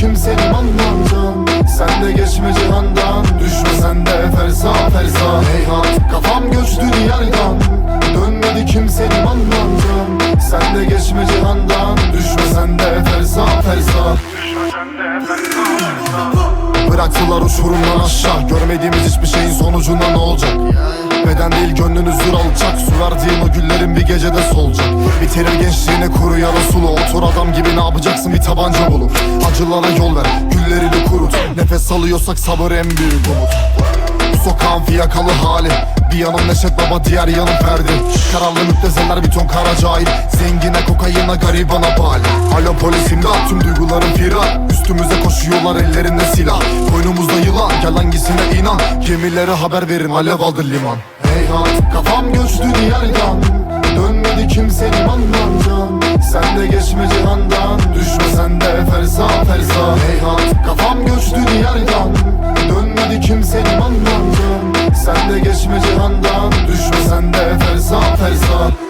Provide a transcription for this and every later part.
Kafam göçtü diyardan Dönmedi kimse limandan Sen de geçme cihandan. Düşme sen de fersa fersa. Heyhat Kafam göçtü diyardan. Dönmedi kimse limandan Sen de geçme cihandan. Düşme sen de fersa fersa. Bıraktılar uçurumdan aşağı. Görmediğimiz hiçbir şeyin sonucunda ne olacak Beden değil gönlünüz zür alacak. Su verdiğin o güllerin bir gecede solacak. Bitirir gençliğini kuru ya da sulu. Otur adam gibi ne yapacaksın? Bir tabanca bulup Acılara yol ver. Güllerini kurut. Nefes alıyorsak sabır en büyük umut. Bu sokağın fiyakalı hali. Bir yanım Neşet Baba diğer yanım Ferdi. Kararlı müptezeller bir ton kara cahil. Zengine kokayına garibana bali Alo polis imdat. Tüm duygularım firar. Üstümüze koşuyorlar ellerinde silah. Koynumuzda yılan. Gel hangisine inan? Gemilere haber verin. Alev aldı liman Heyhat kafam göçtü diyardan. Dönmedi kimse limandan Sen de geçme cihandan. Düşme sen de fersa fersa Heyhat kafam göçtü diyardan. Dönmedi kimse limandan Sen de geçme cihandan. Düşme sen de fersa fersa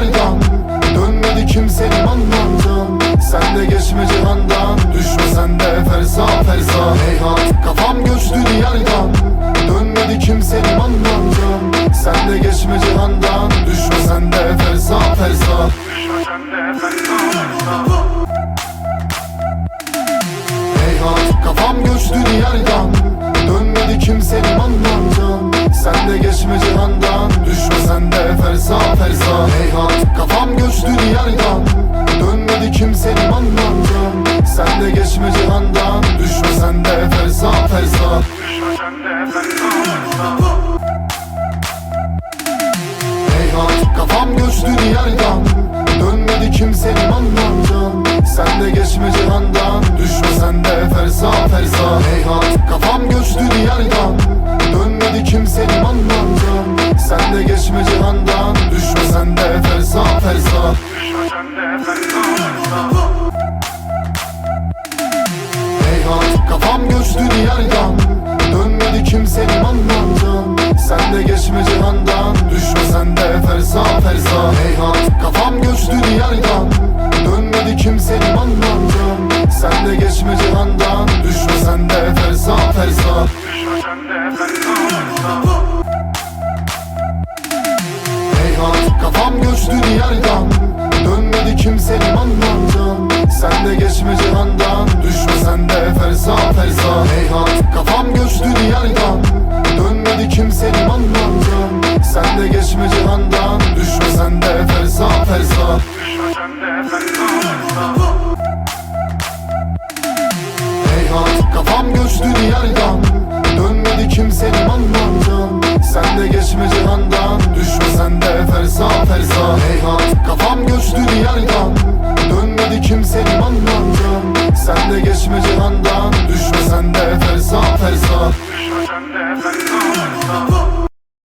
diyardan Dönmedi kimse limandan can. Sen de geçme cihandan Düşme sen de fersa fersa Heyhat kafam göçtü diyardan. Dönmedi kimse limandan can. Sen de geçme cihandan Düşme sen de fersa fersa Heyhat kafam göçtü diyardan. Dönmedi kimse limandan can. Sen de geçme cihandan Düşme sen de fersa fersa Heyhat Dönmedi kimse limandan can Sen de geçme cihandan. Düşme sen de fersa fersa Heyhat kafam göçtü diyardan. Dönmedi kimse limandan can Sen de geçme cihandan. Düşme sen de fersa fersa Heyhat kafam göçtü diyardan. Dönmedi kimse limandan can Sen de geçme cihandan. Düşme sen de fersa fersa Heyhat fersa Heyhat kafam göçtü diyardan. Dönmedi kimse limandan can Sen de geçme cihandan. Düşme sen de fersa fersa Heyhat kafam göçtü diyardan. Dönmedi kimse limandan can Sen de geçme cihandan. Düşme sen de fersa fersa Heyhat kafam göçtü diyardan. Dönmedi kimse limandan can Sen de geçme cihandan Heyhat